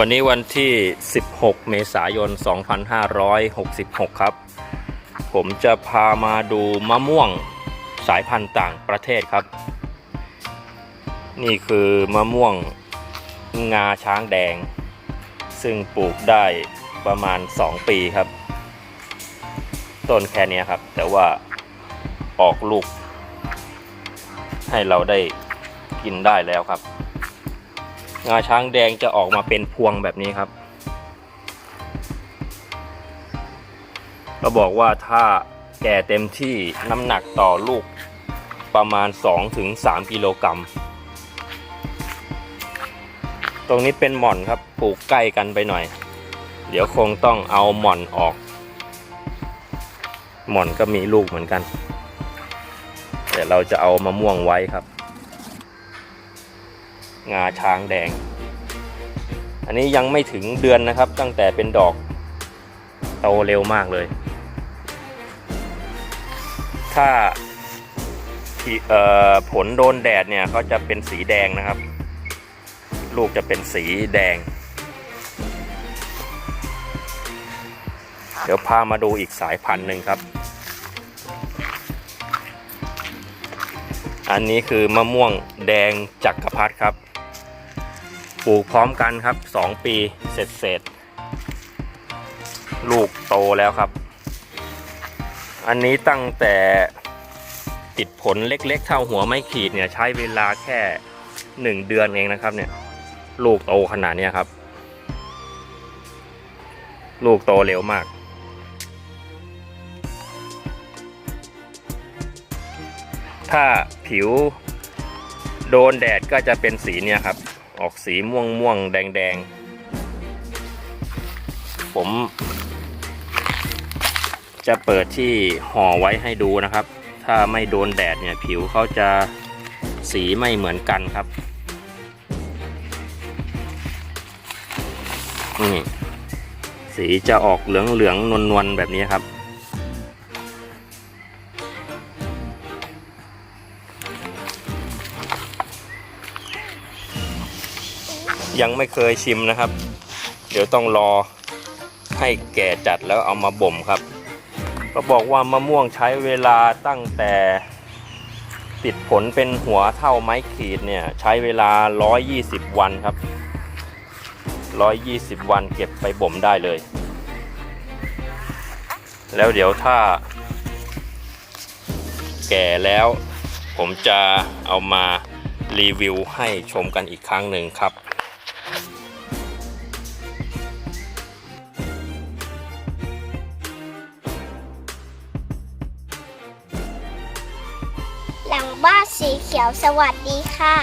วันนี้วันที่ 16 เมษายน 2566 ครับ ผมจะพามาดูมะม่วงสายพันธุ์ต่างประเทศครับ นี่คือมะม่วงงาช้างแดง ซึ่งปลูกได้ประมาณ 2 ปีครับ ต้นแค่นี้ครับ แต่ว่าออกลูก ให้เราได้กินได้แล้วครับ งาช้างแดงจะออกมาเป็นพวงแบบนี้ครับ ก็บอกว่าถ้าแก่เต็มที่น้ำหนักต่อลูกประมาณ 2-3 กิโลกรัม ตรงนี้เป็นหม่อนครับ ปลูกใกล้กันไปหน่อย เดี๋ยวคงต้องเอาหม่อนออก หม่อนก็มีลูกเหมือนกัน แต่เราจะเอามะม่วงไว้ครับ งาช้างแดง อันนี้ยังไม่ถึงเดือนนะครับ ตั้งแต่เป็นดอกโตเร็วมากเลย ถ้าผลโดนแดดเนี่ยเขาจะเป็นสีแดงนะครับ ลูกจะเป็นสีแดง เดี๋ยวพามาดูอีกสายพันธุ์หนึ่งครับ อันนี้คือมะม่วงแดงจักรพรรดิครับ ปลูกพร้อมกันครับ 2 ปีเสร็จเสร็จลูกโตแล้วครับ อันนี้ตั้งแต่ติดผลเล็กๆ เท่าหัวไม่ขีดเนี่ยใช้เวลาแค่ 1 เดือนเองนะครับเนี่ยลูกโตขนาดนี้ครับ ลูกโตเร็วมาก ถ้าผิวโดนแดดก็จะเป็นสีเนี่ยครับ ออกสีม่วงม่วงแดงแดงผม จะเปิดที่ห่อไว้ให้ดูนะครับ ถ้าไม่โดนแดดเนี่ยผิวเขาจะสีไม่เหมือนกันครับนี่สีจะออกเหลืองเหลืองนวลนวลแบบนี้ครับ ยังไม่เคยชิมนะครับ เดี๋ยวต้องรอให้แก่จัดแล้วเอามาบ่มครับ ก็บอกว่ามะม่วงใช้เวลาตั้งแต่ติดผลเป็นหัวเท่าไม้ขีดเนี่ยใช้เวลา 120 วันครับ 120 วันเก็บไปบ่มได้เลย แล้วเดี๋ยวถ้า แก่แล้ว ผมจะเอามารีวิวให้ชมกันอีกครั้งหนึ่งครับ บ้านสีเขียวสวัสดีค่ะ